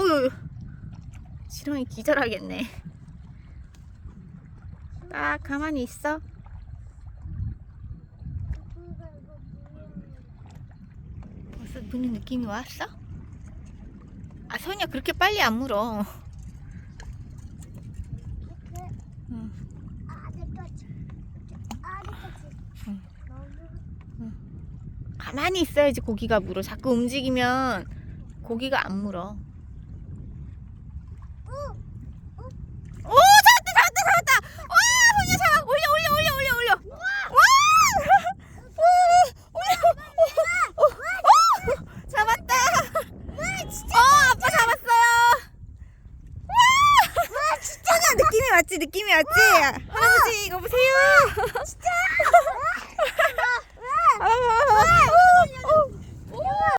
어유 지렁이 기절하겠네. 딱 가만히 있어. 벌써 무는 느낌이 왔어? 아 선이야 그렇게 빨리 안 물어. 응. 가만히 있어야지 고기가 물어. 자꾸 움직이면 고기가 안 물어. 왔지? 느낌이 왔지? 할아버지 이거 보세요.